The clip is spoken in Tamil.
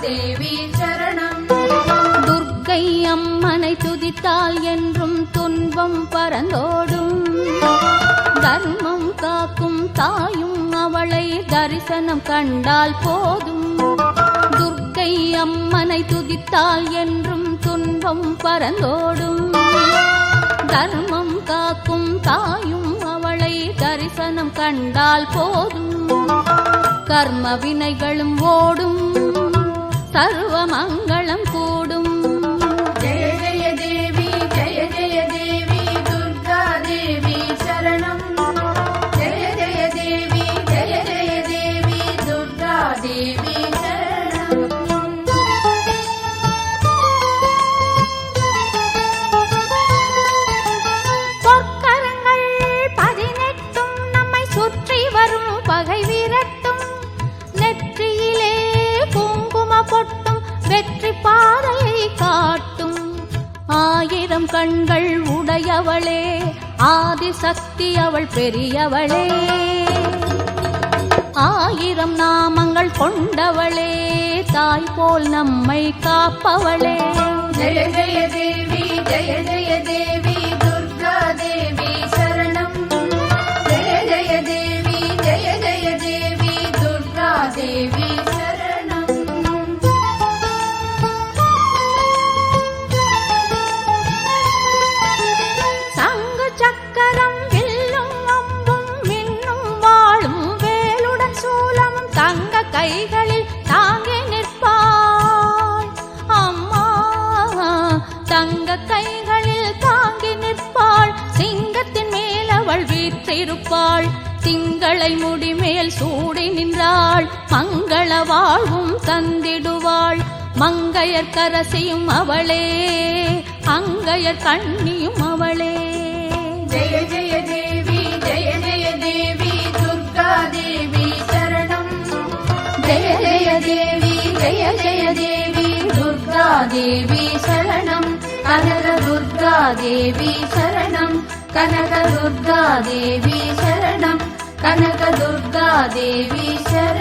தேவி சரணம். துர்க்கை அம்மனை துதித்தால் என்றும் துன்பம் பறந்தோடும் தர்மம் காக்கும் தாயும் அவளை தரிசனம் கண்டால் போதும். துர்க்கை அம்மனை துதித்தால் என்றும் துன்பம் பறந்தோடும் தர்மம் காக்கும் தாயும் அவளை தரிசனம் கண்டால் போதும். கர்ம வினைகளும் ஓடும். சர்வமங்கலம் ஆயிரம் கண்கள் உடையவளே ஆதிசக்தி அவள் பெரியவளே. ஆயிரம் நாமங்கள் கொண்டவளே தாய் போல் நம்மை காப்பவளே. ஜெய ஜெய தேவி ஜெய ஜெய தேவி வீற்றிருப்பாள் திங்களை முடிமேல் சூடி நின்றாள். மங்கள வாழ்வும் தந்திடுவாள். மங்கையர் கரசியும் அவளே. அங்கையர் கண்ணியும் அவளே. ஜெய ஜெய தேவி ஜெய ஜெய தேவி துர்கா தேவி சரணம். ஜெய ஜெய தேவி ஜெய ஜெய தேவி துர்கா தேவி சரணம். கனக देवी शरणम् कनकदुर्गा देवी शरणम् कनकदुर्गा देवी शरण।